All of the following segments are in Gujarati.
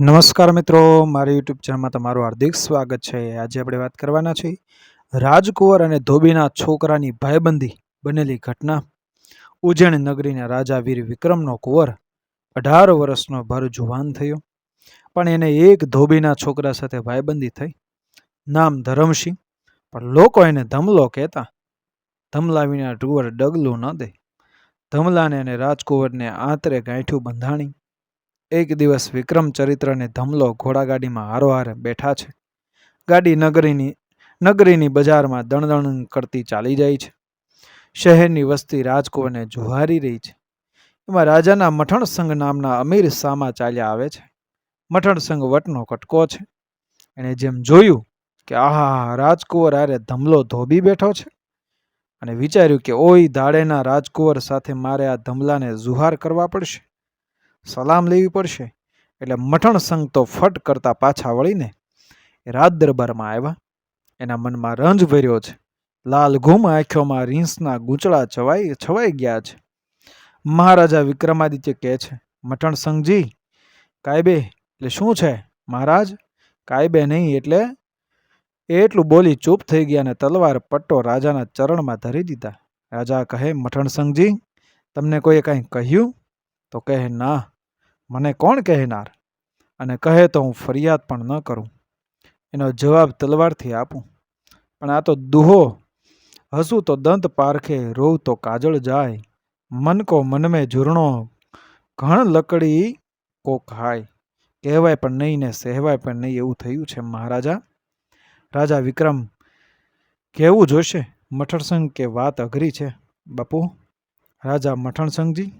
નમસ્કાર મિત્રો, મારી યુટ્યુબ ચેનલમાં તમારું હાર્દિક સ્વાગત છે. આજે આપણે વાત કરવાના છીએ રાજકુંવર અને ધોબીના છોકરાની ભાઈબંધી બનેલી ઘટના. ઉજ્જૈન નગરીના રાજા વીર વિક્રમનો કુંવર અઢાર વર્ષનો ભર જુવાન થયો. પણ એને એક ધોબીના છોકરા સાથે ભાઈબંધી થઈ. નામ ધરમસિંહ, પણ લોકો એને ધમલો કહેતા ધમલા વિના કુંવર ડગલું ન દે. ધમલાને અને રાજકુંવરને આંતરે ગાંઠું બંધાણી. એક દિવસ વિક્રમ ચરિત્રને ધમલો ઘોડાગાડીમાં હારોહાર બેઠા છે. ગાડી નગરીની નગરીની બજારમાં દણદણ કરતી ચાલી જાય છે. શહેરની વસ્તી રાજકુંવરને જુહારી રહી છે. એમાં રાજાના મઠણસંગ નામના અમીર સામા ચાલ્યા આવે છે. મઠણસંગ વટનો કટકો છે. એણે જેમ જોયું કે આહા રાજકુંવર આરે ધમલો ધોબી બેઠો છે. અને વિચાર્યું કે, ઓય, દાડેના રાજકુંવર સાથે મારે આ ધમલાને જુહાર કરવા પડશે. સલામ લેવી પડશે. એટલે મઠણ સંઘ તો ફટ કરતા પાછા વળીને રાત દરબારમાં આવ્યા. એના મનમાં રંજ ભર્યો છે. લાલ ઘૂમ આંખોમાં રીંસના ગૂંચળા છવાઈ છવાઈ ગયા છે. મહારાજા વિક્રમાદિત્ય કહે છે, મઠણ સંઘજી, કાયબે, એટલે શું છે, મહારાજ? કાયબે નહીં, એટલે એટલું બોલી ચૂપ થઈ ગયા અને તલવાર પટ્ટો રાજાના ચરણમાં ધરી દીધા. રાજા કહે, મઠણ સંઘજી, તમને કોઈએ કાંઈ કહ્યું? તો કહે, ના મને કોણ કહેનાર? અને કહે તો હું ફરિયાદ પણ ન કરું. એનો જવાબ તલવારથી આપું. પણ આ તો દુહો. હસું તો દંત પારખે, રોવ તો કાજળ જાય. મન કો મનમે ઝૂરણો. ઘણ લકડી કો ખાય. કહેવાય પણ નહીં ને સહેવાય પણ નહીં એવું થયું છે મહારાજા. રાજા વિક્રમ, કહેવું જોશે? મઠણસંગ કે વાત અઘરી છે? બાપુ, રાજા મઠણસંગજી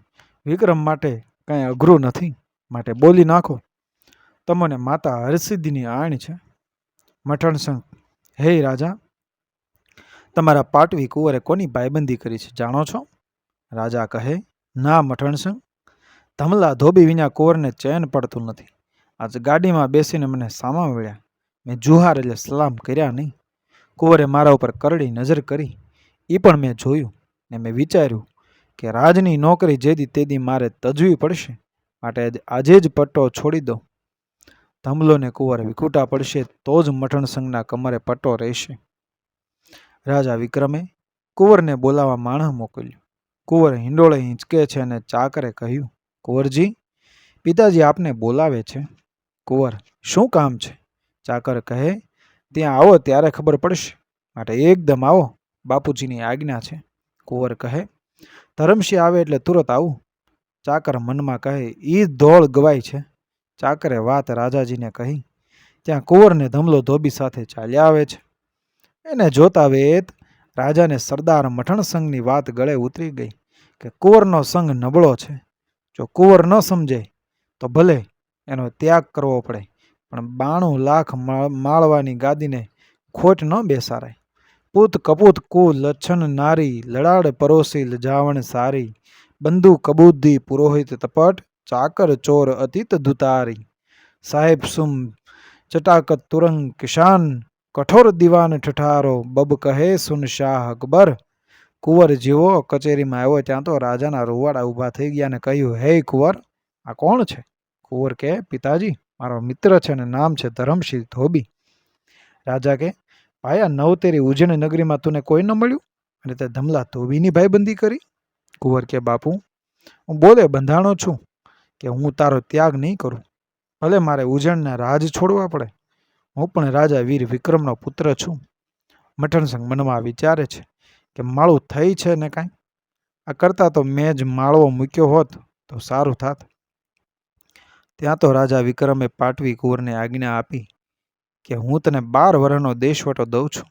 વિક્રમ માટે કાંઈ અઘરું નથી. માટે બોલી નાખો. તમને માતા હરસિદ્ધિની આણ છે. મઠણસંગ હે રાજા, તમારા પાટવી કુંવરે કોની ભાઈબંધી કરી છે જાણો છો? રાજા કહે, ના મઠણસંગ ધમલા ધોબી વિના કુંવરને ચેન પડતું નથી. આજ ગાડીમાં બેસીને મને સામા મળ્યા. મેં જુહાર એટલે સલામ કર્યા નહીં. કુંવરે મારા ઉપર કરડી નજર કરી. એ પણ મેં જોયું ને મેં વિચાર્યું કે રાજની નોકરી જેદી તેદી મારે તજવી પડશે. માટે આજે જ પટ્ટો છોડી દો. ધમલોને કુંવર વિખૂટા પડશે તો જ મઠણ સંઘના કમરે પટ્ટો રહેશે. રાજા વિક્રમે કુંવરને બોલાવવા માણસ મોકલ્યું. કુંવર હિંડોળે હિંચકે છે અને ચાકરે કહ્યું, કુંવરજી, પિતાજી આપને બોલાવે છે. કુંવર, શું કામ છે? ચાકર કહે, ત્યાં આવો ત્યારે ખબર પડશે. માટે એકદમ આવો. બાપુજીની આજ્ઞા છે. કુંવર કહે, ધરમશી આવે એટલે તુરત આવું. ચાકર મનમાં કહે એ ધોળ ગવાય છે. ચાકરે વાત રાજાજીને કહી, ત્યાં કુંવરને ધમલો ધોબી સાથે ચાલ્યા આવે છે. એને જોતા વેત રાજાને સરદાર મઠણ સંઘની વાત ગળે ઉતરી ગઈ કે કુંવરનો સંઘ નબળો છે. જો કુંવર ન સમજે, તો ભલે એનો ત્યાગ કરવો પડે, પણ બાણું લાખ માળ- માળવાની ગાદીને ખોટ ન બેસારાય પૂત કપૂત કુ લચ્છન નારી, લડાડ પરોસી લજાવણ સારી બંધુ કબૂદી પુરોહિત, તપટ, ચાકર, ચોર, અતિત, ધુતારી, સાહેબ સુમ, ચટાકત, તુરંગ, કિશાન, કઠોર, દીવાન, ઠઠારો, બબ કહે સુન શાહ અકબર, કુંવર જેવો કચેરીમાં આવ્યો ત્યાં તો રાજાના રૂવાડા ઊભા થઈ ગયા અને કહ્યું, હે કુંવર, આ કોણ છે? કુંવર કે પિતાજી, મારો મિત્ર છે અને નામ છે ધરમશીલ ધોબી. રાજા કે ભાઈ આ નવતેરી ઉજ્જૈન નગરીમાં તને કોઈ ન મળ્યું? અને તે ધમલા ધોબીની ભાઈબંધી કરી. કુંવર કે બાપુ, હું બોલે, બંધાણો છું કે હું તારો ત્યાગ નહીં કરું. ભલે મારે ઉજ્જૈનના રાજ છોડવા પડે, હું પણ રાજા વીર વિક્રમનો પુત્ર છું. મઠણસંગ મનમાં વિચારે છે કે માળું થઈ છે ને કાંઈ? આ કરતાં તો મેં જ માળવો મૂક્યો હોત તો સારું થાત. ત્યાં તો રાજા વિક્રમે પાટવી કુંવરને આજ્ઞા આપી કે હું તને બાર વર્ષનો દેશવટો દઉં છું.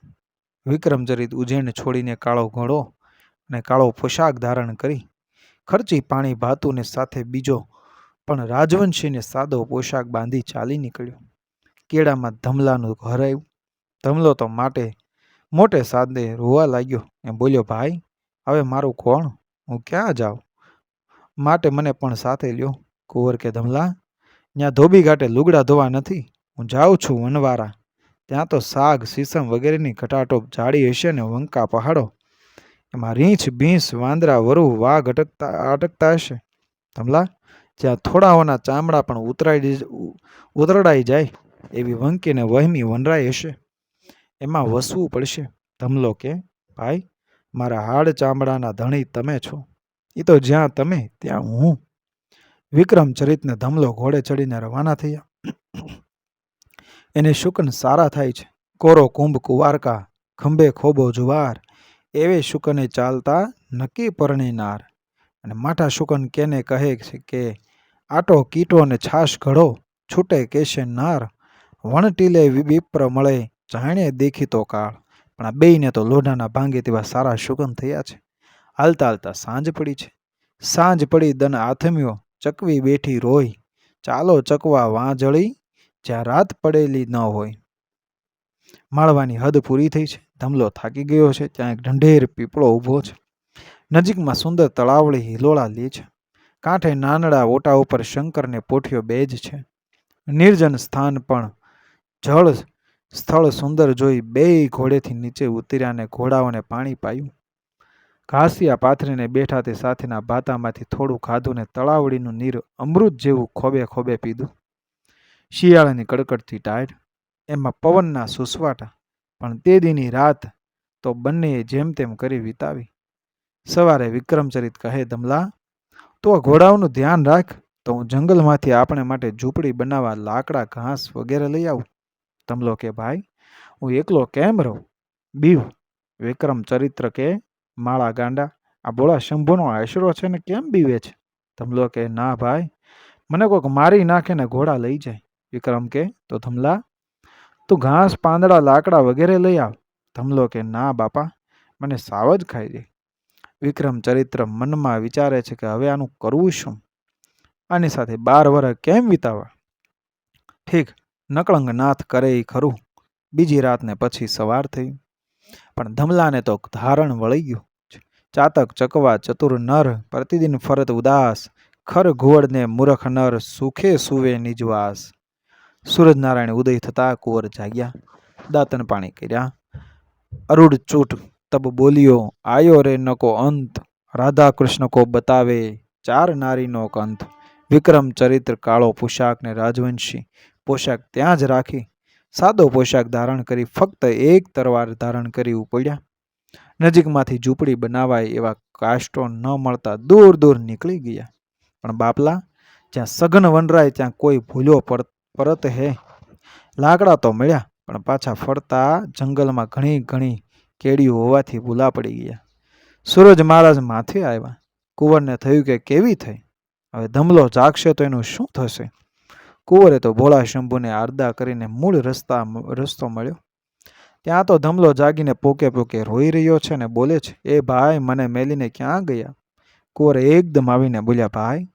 વિક્રમચરિત ઉજ્જૈન છોડીને કાળો ઘોડો અને કાળો પોશાક ધારણ કરી, ખર્ચી પાણી ભાતુને સાથે બીજો પણ રાજવંશીને સાદો પોશાક બાંધી ચાલી નીકળ્યો. કેળામાં ધમલાનું ઘર આવ્યું. ધમલો તો માટે મોટે સાદે રોવા લાગ્યો એ બોલ્યો, ભાઈ, હવે મારું કોણ? હું ક્યાં જાઉં? માટે મને પણ સાથે લ્યો. કુંવર કે ધમલા ત્યાં ધોબી ઘાટે લુગડા ધોવા નથી. હું જાઉં છું વનવારા. ત્યાં તો સાગ સીસમ વગેરેની ઘટાટોપ જાળી હશે ને વંકા પહાડો એમાં રીંછ ભીંસ વાંદરા વરુ વાઘ અટકતા અટકતા હશે. ધમલા જ્યાં થોડાઓના ચામડા પણ ઉતરાઈ ઉતરડાઈ જાય, એવી વંકીને વહેમી વનરાઈ હશે. એમાં વસવું પડશે. ધમલો કે, ભાઈ, મારા હાડ ચામડાના ધણી તમે છો. એ તો જ્યાં તમે, ત્યાં હું. વિક્રમ ચરિતને ધમલો ઘોડે ચડીને રવાના થયા. એને શુકન સારા થાય છે. કોરો કુંભ કુવારકા, ખંભે ખોબો જુવાર એવે શુકને ચાલતા નક્કી પરણીનાર. અને માઠા શુકન કેને કહે છે કે, આટો કીટો ને છાશ ઘડો, છૂટે કેશે નાર. વણટીલે વિપ્ર મળે, જાણે દેખીતો કાળ. પણ આ બેયને તો લોઢાના ભાંગે તેવા સારા શુકન થયા છે. હાલતા હાલતા સાંજ પડી છે. સાંજ પડી દન આથમ્યો, ચકવી બેઠી રોય ચાલો ચકવા વાંજળી, જ્યાં રાત પડેલી ન હોય. માળવાની હદ પૂરી થઈ છે. ધમલો થાકી ગયો છે, ત્યાં એક ઢંઢેર પીપળો ઊભો છે. નજીકમાં સુંદર તળાવળી હિલોળા લી છે. કાંઠે નાનડા ઓટા ઉપર શંકરને પોઠિયો બેજ છે. નિર્જન સ્થાન પણ જળ સ્થળ સુંદર જોઈ બેય ઘોડેથી નીચે ઉતર્યાને ઘોડાઓને પાણી પાયું. ઘાસિયા પાથરીને બેઠા તે સાથેના ભાતામાંથી થોડું ખાધું ને તળાવડીનું નીર અમૃત જેવું ખોબે ખોબે પીધું. શિયાળાની કડકડતી ટાયર, એમાં પવનના સુસવાટા પણ તે દીની રાત તો બંનેએ જેમ તેમ કરી વિતાવી. સવારે વિક્રમચરિત કહે ધમલા તું આ ઘોડાઓનું ધ્યાન રાખ. તો હું જંગલમાંથી આપણે માટે ઝૂંપડી બનાવવા લાકડા, ઘાસ વગેરે લઈ આવું. તમલો કે, ભાઈ, હું એકલો કેમ રહું? બીવ વિક્રમ ચરિત્ર કે, માળા ગાંડા, આ બોળા શંભુનો આશરો છે ને કેમ બીવે છે? ધમલો કે, ના ભાઈ, મને કોઈક મારી નાખે ને ઘોડા લઈ જાય. વિક્રમ કે, તો ધમલા તું ઘાસ, પાંદડા, લાકડા વગેરે લઈ આવ. ધમલો કે ના, બાપા, મને સાવ જ ખાઈ જાય વિક્રમ ચરિત્ર મનમાં વિચારે છે કે હવે આનું કરવું શું? આની સાથે બાર વર્ષ કેમ વિતાવા? ઠીક નકળંગ નાથ કરે એ ખરું. બીજી રાતને પછી સવાર થઈ. પણ ધમલાને તો ધારણ વળી ગયું ચાતક, ચકવા, ચતુર નર, પ્રતિદિન ફરત ઉદાસ. ખર ઘુવડને મૂરખ નર સુખે સુવે નિજવાસ. સૂરજનારાયણ ઉદય થતા કુંવર જાગ્યા દાંતન પાણી કર્યા. અરુડ ચૂટ તબ બોલ્યો, આયો રે નકો અંત રાધા કૃષ્ણ કો બતાવે ચાર નારીનો કંથ વિક્રમ ચરિત્ર કાળો પોશાક ને રાજવંશી, પોશાક ત્યાં જ રાખી. સાદો પોશાક ધારણ કરી ફક્ત એક તરવાર ધારણ કરી ઉપડ્યા નજીકમાંથી ઝૂંપડી બનાવાય એવા કાષ્ટો ન મળતા દૂર દૂર નીકળી ગયા. પણ બાપલા, જ્યાં સઘન વનરાય ત્યાં કોઈ ભૂલ્યો પર- પરત હે. લાકડા તો મળ્યા, પણ પાછા ફરતા જંગલમાં ઘણી ઘણી કેડીઓ હોવાથી ભૂલા પડી ગયા. સૂરજ મહારાજ માથે આવ્યા. કુંવરને થયું કે કેવી થઈ? હવે ધમલો જાગશે તો એનું શું થશે? કુંવરે તો ભોળા શંભુને આરદા કરીને મૂળ રસ્તા રસ્તો મળ્યો. ત્યાં તો ધમલો જાગીને પોકે પોકે રોઈ રહ્યો છે ને બોલે છે, એ ભાઈ, મને મેલીને ક્યાં ગયા? કુંવરે એકદમ આવીને બોલ્યા, ભાઈ,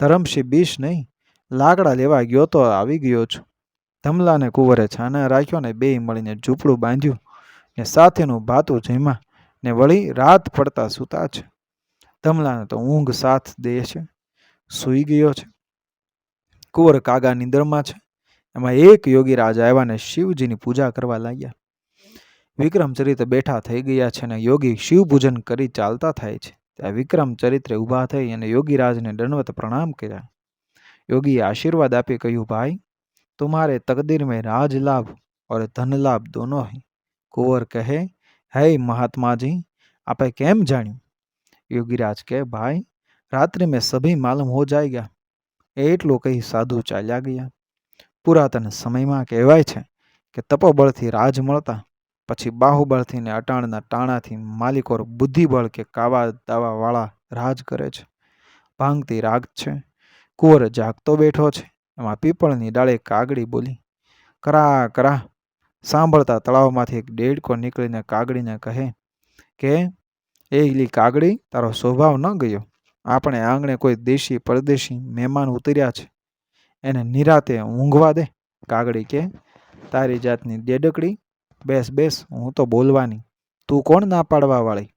ધરમશી બીશ નહીં. લાકડા લેવા ગયો તો આવી ગયો છું. ધમલાને કુંવરે છાના રાખ્યો ને બેય મળીને ઝૂંપડું બાંધ્યું ને સાથેનું ભાતું જમ્યા ને વળી રાત પડતા સૂતા છે. ધમલાને તો ઊંઘ સાથ દે છે. સૂઈ ગયો છે. કુંવર કાગા નિંદરમાં છે. એમાં એક યોગી રાજ આવ્યા ને શિવજીની પૂજા કરવા લાગ્યા. વિક્રમચરિત્ર બેઠા થઈ ગયા છે ને યોગી શિવ પૂજન કરી ચાલતા થાય છે. ત્યાં વિક્રમ ચરિત્રે ઊભા થઈ અને યોગીરાજને દંડવત પ્રણામ કર્યા. योगी आशीर्वाद आप कहू भाई, तुम्हारे तकदीर में राज लाभ और धन लाभ दोनों हैं। कुंवर कहे, हे महात्मा जी, आपे केम जानी योगीराज कहे, भाई, रात्रि में सभी मालूम हो जाएगा। एटलो कही साधु चाल्या गया। पुरातन समय में कहवाय के तपोबल थी राज मलता पची बाहुबल थी ने अटाणना टाणा थी मालिक बुद्धिबल के कावा दावा वाला राज करे भांगती राग है કુંવર જાગતો બેઠો છે. એમાં પીપળની ડાળે કાગડી બોલી, કરા કરા. સાંભળતા તળાવમાંથી એક ડેડકો નીકળીને કાગડીને કહે, કે, એ ઈલી કાગડી તારો સ્વભાવ ન ગયો. આપણે આંગણે કોઈ દેશી, પરદેશી મહેમાન ઉતર્યા છે. એને નિરાતે ઊંઘવા દે. કાગડી કે, તારી જાતની ડેડકડી, બેસ બેસ, હું તો બોલવાની. તું કોણ ના પાડવા વાળી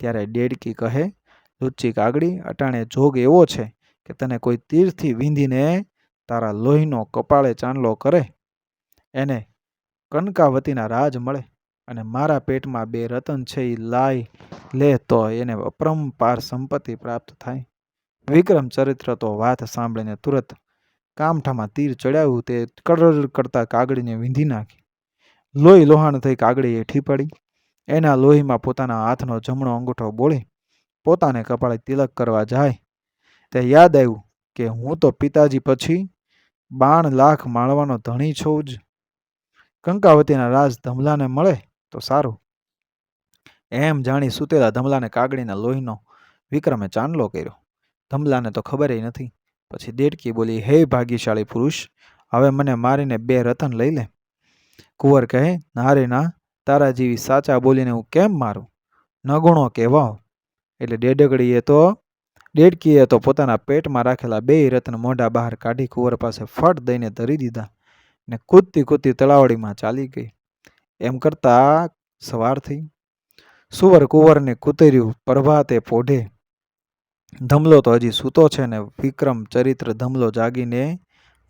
ત્યારે ડેડકી કહે, લુચ્ચી કાગડી અટાણે જોગ એવો છે. કે તને કોઈ તીરથી વીંધીને તારા લોહીનો કપાળે ચાંદલો કરે? એને કનકાવતીના રાજ મળે અને મારા પેટમાં બે રતન છે એ લાય લે તો એને અપરંપાર સંપત્તિ પ્રાપ્ત થાય. વિક્રમ ચરિત્ર તો વાત સાંભળીને તુરત કામઠામાં તીર ચડાવ્યું તે કડર કરતા કાગડીને વીંધી નાખી. લોહી લોહાણ થઈ કાગડી હેઠી પડી. એના લોહીમાં પોતાના હાથનો જમણો અંગૂઠો બોળી પોતાને કપાળે તિલક કરવા જાય. તે યાદ આવ્યું કે હું તો પિતાજી પછી બાણ લાખ માળવાનો ધણી છું જ. કંકાવતીના રાજ ધમલાને મળે તો સારું. એમ જાણી સૂતેલા ધમલાને કાગડીના લોહીનો વિક્રમે ચાંદલો કર્યો. ધમલાને તો ખબર નથી. પછી દેડકી બોલી, હે ભાગ્યશાળી પુરુષ, હવે મને મારીને બે રતન લઈ લે. કુંવર કહે, નારે ના, તારા જેવી સાચા બોલીને હું કેમ મારું? નગુણો કહેવાઓ. એટલે ડેડગડીએ તો ડેડકીએ તો પોતાના પેટમાં રાખેલા બે રત્ન મોઢા બહાર કાઢી કુંવર પાસે ફટ દઈને ધરી દીધા ને કૂદતી કૂદતી તળાવડીમાં ચાલી ગઈ. એમ કરતા સવાર થઈ. સુવર કુંવરને કૂતર્યું, પ્રભાતે પોઢે, ધમલો તો હજી સૂતો છે ને વિક્રમ ચરિત્ર ધમલો જાગીને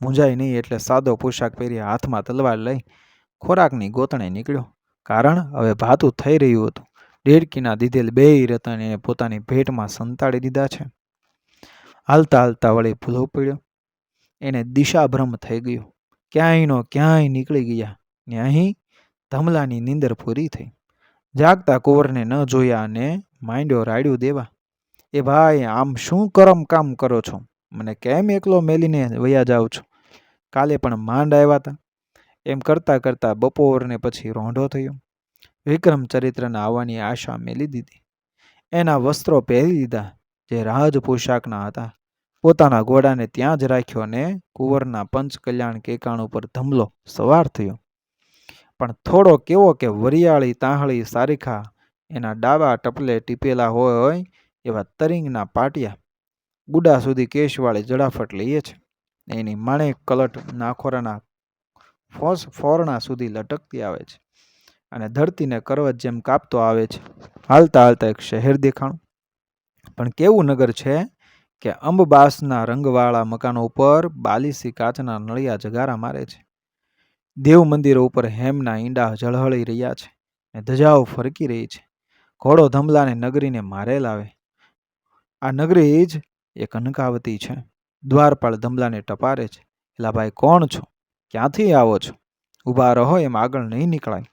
મૂંઝાય નહીં એટલે સાદો પોશાક પહેરી હાથમાં તલવાર લઈ ખોરાકની ગોતણે નીકળ્યો. કારણ હવે ભાતું થઈ રહ્યું હતું. ડેડકીના દીધેલ બેય રતને પોતાની ભેટમાં સંતાડી દીધા છે. હાલતા હાલતા વળી ભૂલો પડ્યો. એને દિશાભ્રમ થઈ ગયો. ક્યાંયનો ક્યાંય નીકળી ગયા ને અહીં ધમલાની નીંદર પૂરી થઈ. જાગતા કુંવરને ન જોયા અને માંડ્યો રાડ્યું દેવા. એ ભાઈ, આમ શું કરમ કામ કરો છો? મને કેમ એકલો મેલીને વયા જાઓ છો? કાલે પણ માંડ આવ્યા હતા એમ કરતાં કરતાં બપોરને પછી રોંઢો થયો. વિક્રમ ચરિત્રના આવવાની આશા મેલી દીધી. એના વસ્ત્રો પહેરી દીધા, જે રાજ પોશાકના હતા. પોતાના ઘોડાને ત્યાં જ રાખ્યો અને કુંવરના પંચકલ્યાણ કેકાણ ઉપર ધમલો સવાર થયો. પણ થોડો કેવો કે વરિયાળી તાહળી સારીખા એના ડાબા ટપલે ટીપેલા હોય હોય એવા તરીંગના પાટિયા ગુડા સુધી કેશવાળી જડાફટ લઈએ છે. એની માણેક કલટ નાખોરાના ફોસ ફોરણા સુધી લટકતી આવે છે. અને ધરતીને કરવત જેમ કાપતો આવે છે. હાલતા હાલતા એક શહેર દેખાણું. પણ કેવું નગર છે કે અંબબાસના રંગવાળા મકાનો ઉપર બાલીસી કાચના નળિયા જગારા મારે છે. દેવ મંદિરો ઉપર હેમના ઈંડા ઝળહળી રહ્યા છે ને ધજાઓ ફરકી રહી છે. ઘોડો ધમલાને નગરીને મારે લાવે આ નગરી જ એ કનકાવતી છે. દ્વારપાળ ધમલાને ટપારે છે. એલા ભાઈ કોણ છો? ક્યાંથી આવો છો? ઊભા રહો એમ આગળ નહીં નીકળાય.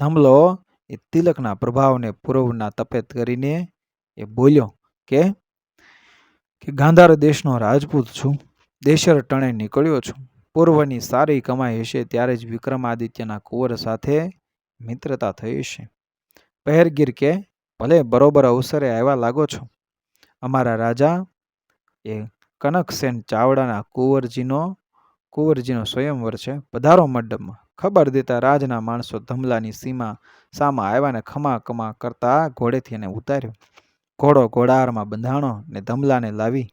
ધમલો એ તિલકના પ્રભાવને પૂર્વના તપેત કરીને એ બોલ્યો કે કે ગાંધાર દેશનો રાજપૂત છું, દેશર ટણે નીકળ્યો છું. પૂર્વની સારી કમાઈ હશે ત્યારે જ વિક્રમાદિત્યના કુંવર સાથે મિત્રતા થઈ હશે. પહેરગીર કે, ભલે બરોબર અવસરે આવ્યા લાગો છો. અમારા રાજા એ કનકસેન ચાવડાના કુંવરજીનો કુંવરજીનો સ્વયંવર છે. પધારો મંડપમાં. ખબર દેતા રાજના માણસો ધમલાની સીમા સામા આવ્યા ને ખમા કમા કરતા ઘોડેથી એને ઉતાર્યો. ઘોડો ઘોડાહારમાં બંધાણો ને ધમલાને લાવી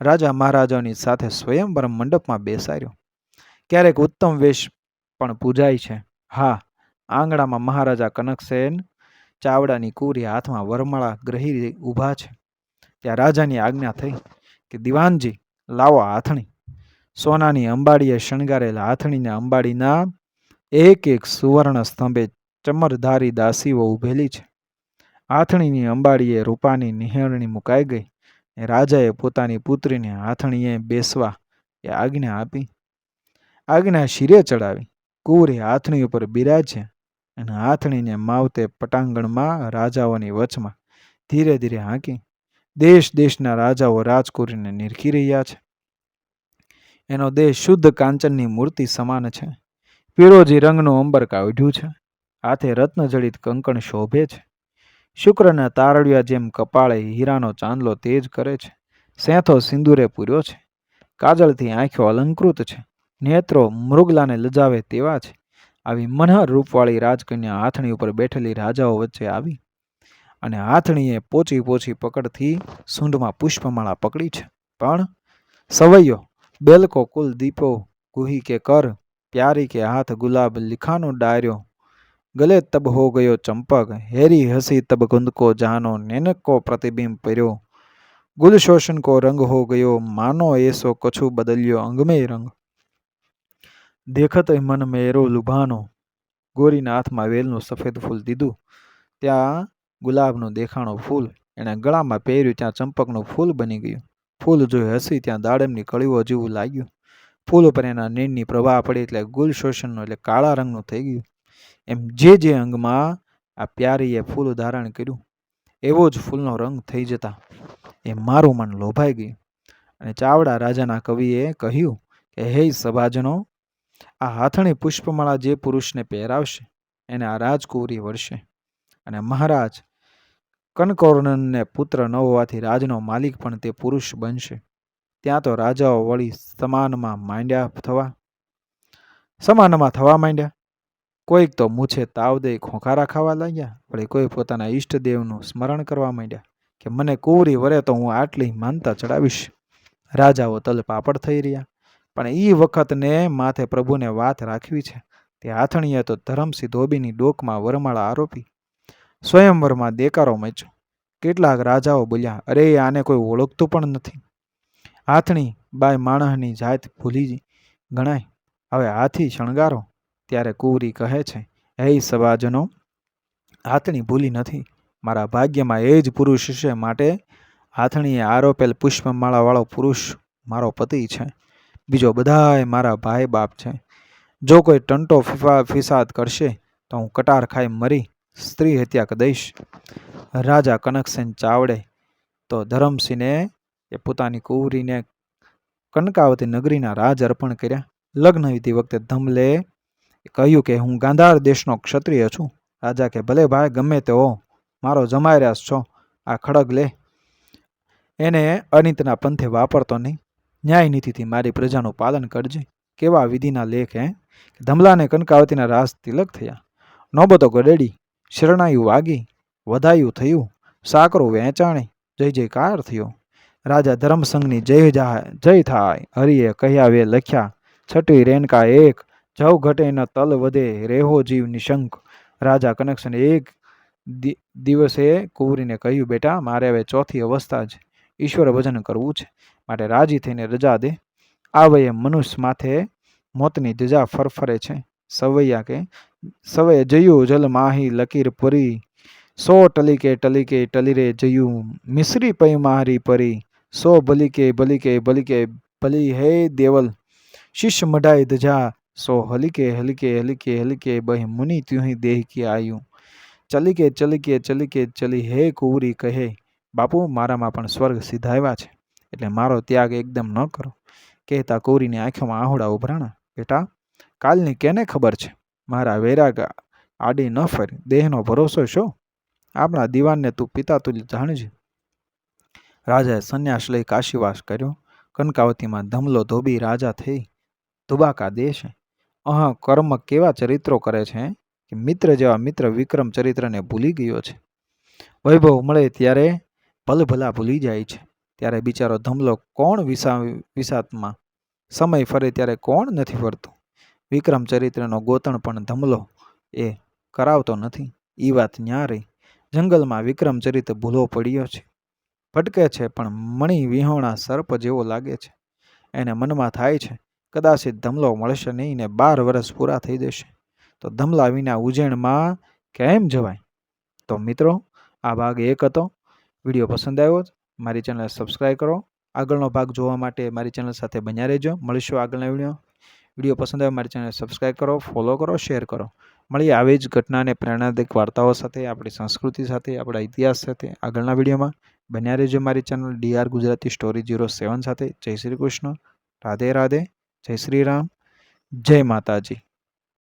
રાજા મહારાજાની સાથે સ્વયંવર મંડપમાં બેસાડ્યો. ક્યારેક ઉત્તમ વેશ પણ પૂજાય છે. હા, આંગણામાં મહારાજા કનકસેન ચાવડાની કુરી હાથમાં વરમાળા ગ્રહી ઊભા છે. ત્યાં રાજાની આજ્ઞા થઈ કે, દિવાનજી, લાવો હાથણી. સોનાની અંબાડીએ શણગારેલા હાથણીને અંબાડીના એક એક સુવર્ણ સ્તંભે ચમરધારી દાસીઓ ઊભેલી છે. હાથણીની અંબાડીએ રૂપાની નિહેરણી મુકાઈ ગઈ રાજાએ પોતાની પુત્રીને હાથણીએ બેસવા એ આજ્ઞા આપી. આજ્ઞા શિરે ચડાવી. કુંવરી હાથણી ઉપર બિરાજ્યા અને હાથણીને માવતે પટાંગણમાં રાજાઓની વચમાં ધીરે ધીરે હાંકી. દેશ દેશના રાજાઓ રાજકુરીને નિરખી રહ્યા છે. એનો દેહ શુદ્ધ કાંચનની મૂર્તિ સમાન છે. પીળોજી રંગનું અંબર કાઢ્યું છે. હાથે રત્નજડિત કંકણ શોભે છે. શુક્રના તારડિયા જેમ કપાળે હીરાનો ચાંદલો તેજ કરે છે. સેંથો સિંદૂરે પૂર્યો છે. કાજળથી આંખો અલંકૃત છે. નેત્રો મૃગલાને લજાવે તેવા છે. આવી મનહર રૂપવાળી રાજકન્યા હાથણી ઉપર બેઠેલી રાજાઓ વચ્ચે આવી અને હાથણીએ પોચી પોચી પકડથી સૂંઢમાં પુષ્પમાળા પકડી છે. પણ સવૈયો બેલકો કુલ દીપો ગુહી કે કર પ્યારી કે હાથ ગુલાબ लिखानो डायरो गले तब हो गयो चंपक हेरी हसी तब गुंद को जानो नैनक को प्रतिबिंब पर्यो गुल शोषण को रंग हो गयो मानो ऐसो कछु बदलियो अंग में रंग દેખત મન મેરો લુભાનો ગોરીના હાથમાં વેલનું સફેદ ફૂલ દીધું ત્યાં ગુલાબનું દેખાણું ફૂલ એણે ગળામાં પહેર્યું ત્યાં ચંપકનું ફૂલ બની ગયું ફૂલ જોઈ હસી ત્યાં દાડમની કળીઓ જેવું લાગ્યું ફૂલ ઉપર એના નીણની પ્રવાહ પડી એટલે ગુલ શોષણનો એટલે કાળા રંગનું થઈ ગયું. એમ જે જે અંગમાં આ પ્યારીએ ફૂલ ધારણ કર્યું, એવો જ ફૂલનો રંગ થઈ જતા. એ મારું મન લોભાઈ ગયું. અને ચાવડા રાજાના કવિએ કહ્યું કે, હે સભાજનો, આ હાથણી પુષ્પમાળા જે પુરુષને પહેરાવશે, એને આ રાજકુંવરી વળશે અને મહારાજ કનકોર્ણનને પુત્ર ન હોવાથી રાજનો માલિક પણ તે પુરુષ બનશે. ત્યાં તો રાજાઓ વળી સમાનમાં માંડ્યા થવા, સમાનમાં થવા માંડ્યા. કોઈક તો મૂછે તાવ દઈ ખોખારા ખાવા લાગ્યા, વળી કોઈ પોતાના ઈષ્ટદેવનું સ્મરણ કરવા માંડ્યા કે મને કુંવરી વરે તો હું આટલી માનતા ચડાવીશ. રાજાઓ તલ પાપડ થઈ રહ્યા, પણ એ વખતને માથે પ્રભુને વાત રાખવી છે. તે હાથણીએ તો ધરમસિંહ ધોબીની ડોકમાં વરમાળા આરોપી. સ્વયંવરમાં દેકારો મચ્યો. કેટલાક રાજાઓ બોલ્યા, અરે, આને કોઈ ઓળખતું પણ નથી. હાથણી બાય માણસની જાત ભૂલી ગણાય. હવે હાથી શણગારો, ત્યારે કુંવરી કહે છે, હે સવાજનો હાથણી ભૂલી નથી. મારા ભાગ્યમાં એ જ પુરુષ છે માટે હાથણીએ આરોપેલ પુષ્પમાળાવાળો પુરુષ મારો પતિ છે. બીજો બધાય મારા ભાઈ બાપ છે. જો કોઈ ટંટો ફિફા, ફિસાદ કરશે, તો હું કટાર ખાઈ મરી, સ્ત્રી હત્યા દઈશ. રાજા કનકસેન ચાવડે તો ધરમસિંહને એ પોતાની કુંવરીને કનકાવતી નગરીના રાજ અર્પણ કર્યા. લગ્ન વિધિ વખતે ધમલે કહ્યું કે, હું ગાંધાર દેશનો ક્ષત્રિય છું. રાજા કે ભલે ભાઈ, ગમે તે હો. મારો જમાયરાસ છો. આ ખડગ લે. એને અનિતના પંથે વાપરતો નહીં. ન્યાય નીતિથી મારી પ્રજાનું પાલન કરજે. કેવા વિધિના લેખ, હે? ધમલાને કનકાવતીના રાસ તિલક થયા. નોબતો ગડેડી શરણાયું વાગી, વધાયું થયું સાકરું વેચાણી. જય જયકાર થયો. રાજા ધર્મસંઘની જય જાય જય થાય. હરિએ કહ્યા વે લખ્યા છઠ્ઠી રેનકા એક, જવ ઘટે ન તલ વધે, રેહો જીવ નિશંક. રાજા કનેક્શન એક દિવસે કુંવરીને કહ્યું, બેટા, મારે હવે ચોથી અવસ્થા જ ઈશ્વર ભજન કરવું છે. માટે રાજી થઈને રજા દે. આ વયે મનુષ્ય માથે મોતની ધજા ફરફરે છે. સવૈયા કે સવૈયા જયું જલ માહી લકીર પરી. સો ટલીકે ટલીકે ટલીરે જયું. મિશ્રી પૈ મારી પરી. સો ભલીકે ભલી કે ભલી હે દેવલ. શિષ્ય મઢાઈ ધજા. સો હલિકે હલિકે હલિકે હલિકે, બહી મુનિ ત્યુહી દેહ કે આયું. ચલીકે ચલીકે ચલીકે, ચલી હે કુંવરી કહે. બાપુ, મારામાં પણ સ્વર્ગ સિધાવ્યા છે. એટલે મારો ત્યાગ એકદમ ન કરો. કહેતા કુંવરીની આંખોમાં આહોડા ઉભરાણા. બેટા, કાલની કેને ખબર છે? મારા વૈરાગ આડી ન ફરી. દેહનો ભરોસો શો? આપણા દીવાનને તું પિતા તુલ્ય જાણજે. રાજાએ સંન્યાસ લઈ કાશીવાસ કર્યો. કનકાવતીમાં ધમલો ધોબી રાજા થઈ. ધુબાકા દેશ અહા કર્મ કેવા ચરિત્રો કરે છે કે મિત્ર જેવા મિત્ર વિક્રમ ચરિત્રને ભૂલી ગયો છે. વૈભવ મળે ત્યારે ભલભલા ભૂલી જાય છે. ત્યારે બિચારો ધમલો કોણ વિસા, વિસાતમાં? સમય ફરે ત્યારે કોણ નથી ફરતું? વિક્રમ ચરિત્રનો ગોતણ પણ ધમલો એ કરાવતો નથી. એ વાત ન્યા રહી. જંગલમાં વિક્રમ ચરિત્ર ભૂલો પડ્યો છે. ભટકે છે, પણ મણી વિહોણા સર્પ જેવો લાગે છે. એને મનમાં થાય છે, કદાચિત ધમલો મળશે નહીં ને બાર વર્ષ પૂરા થઈ જશે. તો ધમલા વિના ઉજ્જૈનમાં કેમ જવાય? તો મિત્રો, આ ભાગ એક હતો. વીડિયો પસંદ આવ્યો મારી ચેનલ સબસ્ક્રાઈબ કરો. આગળનો ભાગ જોવા માટે મારી ચેનલ સાથે બન્યા રહેજો. મળીશું આગળના વીડિયો. વીડિયો પસંદ આવે મારી ચેનલ સબસ્ક્રાઈબ કરો, ફોલો કરો, શેર કરો. મળીએ આવી જ ઘટનાને પ્રેરણાદાયક વાર્તાઓ સાથે, આપણી સંસ્કૃતિ સાથે, આપણા ઇતિહાસ સાથે આગળના વિડીયોમાં. બન્યા રહેજો મારી channel DR Gujarati story zero seven સાથે. જય શ્રી કૃષ્ણ. રાધે રાધે. જય શ્રી રામ. જય માતાજી.